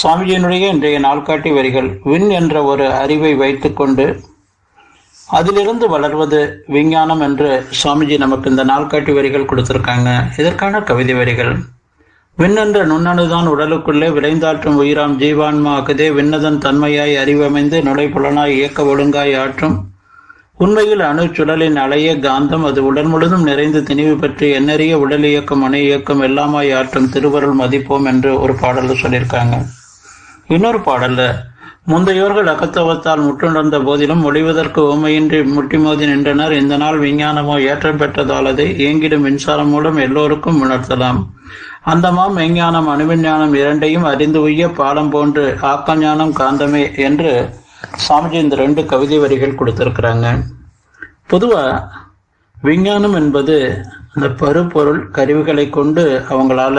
சுவாமிஜியினுடைய இன்றைய நாள்காட்டி வரிகள் விண் என்ற ஒரு அறிவை வைத்துக்கொண்டு அதிலிருந்து வளர்வது விஞ்ஞானம் என்று சுவாமிஜி நமக்கு இந்த நாள்காட்டி வரிகள் கொடுத்திருக்காங்க. இதற்கான கவிதை வரிகள் விண் என்ற நுண்ணணுதான் உடலுக்குள்ளே விளைந்தாற்றும் உயிராம் ஜீவான்மா அகுதே விண்ணதன் தன்மையாய் அறிவமைந்து நுழைப்புலனாய் இயக்க ஒழுங்காய் ஆற்றும் உண்மையில் அணு சுடலின் அலைய காந்தம் அது உடல் முழுதும் நிறைந்து திணிவு பெற்று எண்ணறிய உடல் இயக்கம் அணு இயக்கம் எல்லாமாய் ஆற்றும் திருவருள் மதிப்போம் என்று ஒரு பாடலில் சொல்லியிருக்காங்க. இன்னொரு பாடல்ல முந்தையோர்கள் அகத்தவத்தால் முட்டுணர்ந்த போதிலும் ஒளிவதற்கு உமையின்றி முட்டிமோதி நின்றனர். இந்த நாள் விஞ்ஞானமோ ஏற்றம் பெற்றதாலதை இயங்கிடும் மின்சாரம் மூலம் எல்லோருக்கும் உணர்த்தலாம். அந்தமாம் மெஞ்ஞானம் அணுவிஞ்ஞானம் இரண்டையும் அறிந்து உய்ய பாலம் போன்று ஆக்கஞானம் காந்தமே என்று சாமிஜி இந்த ரெண்டு கவிதை வரிகள் கொடுத்திருக்கிறாங்க. பொதுவா விஞ்ஞானம் என்பது அந்த பருப்பொருள் கருவிகளை கொண்டு அவங்களால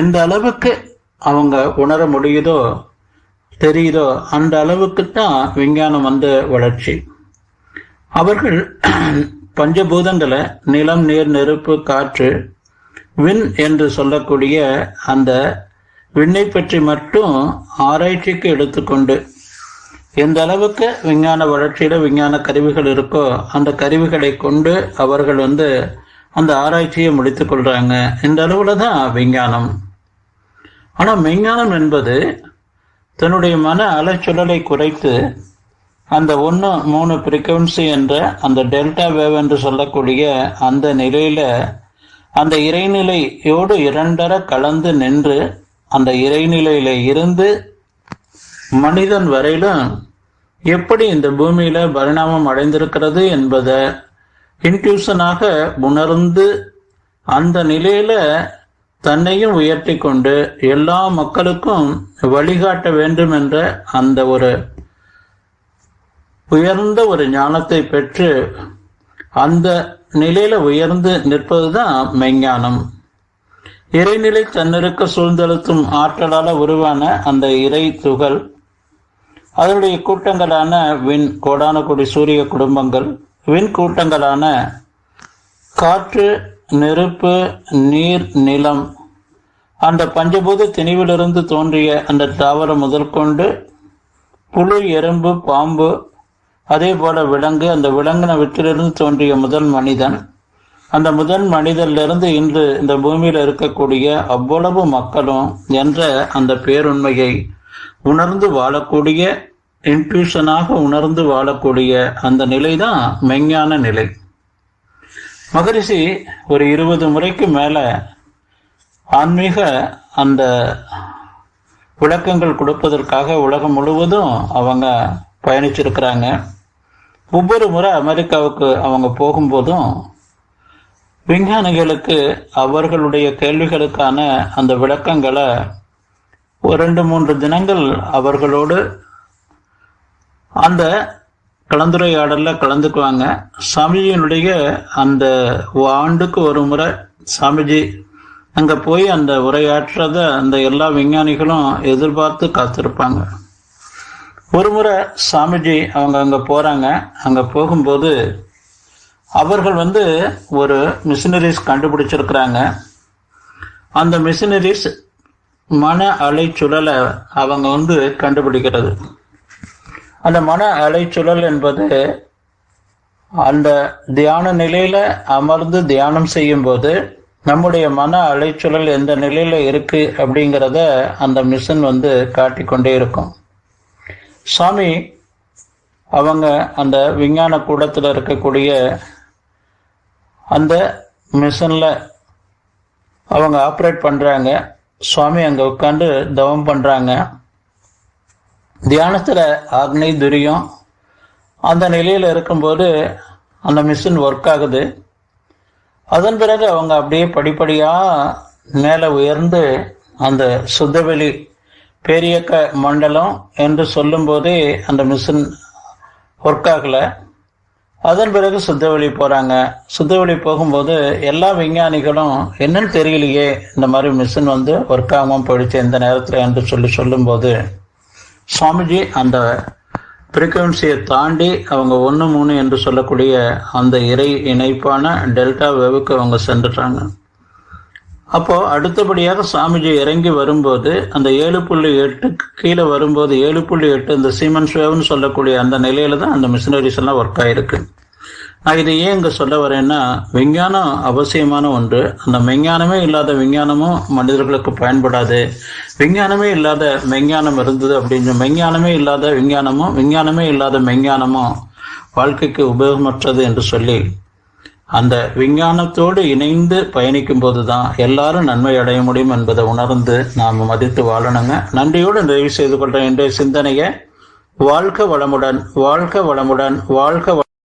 எந்த அளவுக்கு அவங்க உணர முடியுதோ தெரியுதோ அந்த அளவுக்கு தான் விஞ்ஞானம் வந்து வளர்ச்சி. அவர்கள் பஞ்சபூதங்களை நிலம் நீர் நெருப்பு காற்று விண் என்று சொல்லக்கூடிய அந்த விண்ணை பற்றி மட்டும் ஆராய்ச்சிக்கு எடுத்துக்கொண்டு எந்த அளவுக்கு விஞ்ஞான வளர்ச்சியில விஞ்ஞான கருவிகள் இருக்கோ அந்த கருவிகளை கொண்டு அவர்கள் வந்து அந்த ஆராய்ச்சியை முடித்துக் கொள்றாங்க. இந்த அளவுல தான் விஞ்ஞானம். ஆனால் மெஞ்ஞானம் என்பது தன்னுடைய மன அலைச்சுழலை குறைத்து அந்த ஒன்று மூணு ஃப்ரீக்குவன்சி என்ற அந்த டெல்டா வேவ் என்று சொல்லக்கூடிய அந்த நிலையில் அந்த இறைநிலையோடு இரண்டர கலந்து நின்று அந்த இறைநிலையில இருந்து மனிதன் வரையிலும் எப்படி இந்த பூமியில பரிணாமம் அடைந்திருக்கிறது என்பதை இன்ட்யூஷனாக உணர்ந்து அந்த நிலையில தன்னையும் உயர்த்தி கொண்டு எல்லா மக்களுக்கும் வழிகாட்ட வேண்டும் என்ற அந்த ஒரு உயர்ந்த ஒரு ஞானத்தை பெற்று அந்த நிலையில உயர்ந்து நிற்பதுதான் மெஞ்ஞானம் இறைநிலை தன்னிருக்க சூழ்ந்தெழுத்தும் ஆற்றலால உருவான அந்த இறை துகள் அதனுடைய கூட்டங்களான விண் கோடான கோடி சூரிய குடும்பங்கள் விண் கூட்டங்களான காற்று நெருப்பு நீர் நிலம். அந்த பஞ்சபூத திணிவிலிருந்து தோன்றிய அந்த தாவரம் முதற்கொண்டு புழு எறும்பு பாம்பு அதே போல விலங்கு அந்த விலங்கின விற்றிலிருந்து தோன்றிய முதல் மனிதன். அந்த முதல் மனிதனிலிருந்து இன்று இந்த பூமியில் இருக்கக்கூடிய அவ்வளவு மக்களும் என்ற அந்த பேருண்மையை உணர்ந்து வாழக்கூடிய இன்ட்யூஷனாக உணர்ந்து வாழக்கூடிய அந்த நிலை தான் மெஞ்ஞான நிலை. மகரிஷி ஒரு இருபது முறைக்கு மேல ஆன்மீக அந்த விளக்கங்கள் கொடுப்பதற்காக உலகம் முழுவதும் அவங்க பயணிச்சிருக்கிறாங்க. ஒவ்வொரு முறை அமெரிக்காவுக்கு அவங்க போகும்போதும் விஞ்ஞானிகளுக்கு அவர்களுடைய கேள்விகளுக்கான அந்த விளக்கங்களை ஒரு ரெண்டு மூன்று தினங்கள் அவர்களோடு அந்த கலந்துரையாடல்ல கலந்துக்குவாங்க. சாமிஜியினுடைய அந்த ஆண்டுக்கு ஒரு முறை சாமிஜி அங்க போய் அந்த உரையாற்றத அந்த எல்லா விஞ்ஞானிகளும் எதிர்பார்த்து காத்திருப்பாங்க. ஒரு முறை சாமிஜி அவங்க அங்க போறாங்க. அங்க போகும்போது அவர்கள் வந்து ஒரு மிஷினரிஸ் கண்டுபிடிச்சிருக்கிறாங்க. அந்த மிஷினரிஸ் மன அலை சுழலை அவங்க வந்து கண்டுபிடிக்கிறது. அந்த மன அலைச்சுழல் என்பது அந்த தியான நிலையில அமர்ந்து தியானம் செய்யும் போது நம்முடைய மன அலைச்சுழல் எந்த நிலையில இருக்கு அப்படிங்கிறத அந்த மிஷின் வந்து காட்டிக்கொண்டே இருக்கும். சாமி அவங்க அந்த விஞ்ஞான கூடத்தில் இருக்கக்கூடிய அந்த மிஷனில் அவங்க ஆப்ரேட் பண்ணுறாங்க சுவாமி அங்கே உட்காந்து தவம் பண்ணுறாங்க தியானத்தில் அக்னி துரியம். அந்த நிலையில் இருக்கும்போது அந்த மிஷின் ஒர்க் ஆகுது. அதன் பிறகு அவங்க அப்படியே படிப்படியாக மேலே உயர்ந்து அந்த சுத்தவெளி பேரியக்க மண்டலம் என்று சொல்லும்போதே அந்த மிஷின் ஒர்க் ஆகலை. அதன் பிறகு சுத்தவெளி போகிறாங்க சுத்தவெளி போகும்போது எல்லா விஞ்ஞானிகளும் என்னன்னு தெரியலையே இந்த மாதிரி மிஷின் வந்து ஒர்க் ஆகாமல் போயிடுச்சு எந்த நேரத்தில் என்று சொல்லி சொல்லும்போது சுவாமிஜி அந்த ஃப்ரீக்குவென்சியை தாண்டி அவங்க ஒன்று மூணு என்று சொல்லக்கூடிய அந்த இறை இணைப்பான டெல்டா வேவுக்கு அவங்க சென்றுட்டாங்க. அப்போ அடுத்தபடியாக சாமிஜி இறங்கி வரும்போது அந்த ஏழு புள்ளி எட்டுக்கு கீழே வரும்போது ஏழு புள்ளி எட்டு இந்த சீமன்ஸ் வேவ்னு சொல்லக்கூடிய அந்த நிலையில தான் அந்த மிஷினரிஸ் எல்லாம் ஒர்க் ஆயிருக்கு. இதை ஏன் இங்கே சொல்ல வரேன்னா விஞ்ஞானம் அவசியமான ஒன்று. அந்த விஞ்ஞானமே இல்லாத விஞ்ஞானமும் மனிதர்களுக்கு பயன்படாது. விஞ்ஞானமே இல்லாத விஞ்ஞானம் இருந்தது அப்படின்னு விஞ்ஞானமே இல்லாத விஞ்ஞானமும் விஞ்ஞானமே இல்லாத மெஞ்ஞானமும் வாழ்க்கைக்கு உபயோகமற்றது என்று சொல்லி அந்த விஞ்ஞானத்தோடு இணைந்து பயணிக்கும் போது தான் எல்லாரும் நன்மை அடைய முடியும் என்பதை உணர்ந்து நாம் மதித்து வாழணுங்க. நன்றியோடு நிறைவு செய்து கொள்கிறேன் இன்றைய சிந்தனையை வாழ்க வளமுடன் வாழ்க வளமுடன் வாழ்க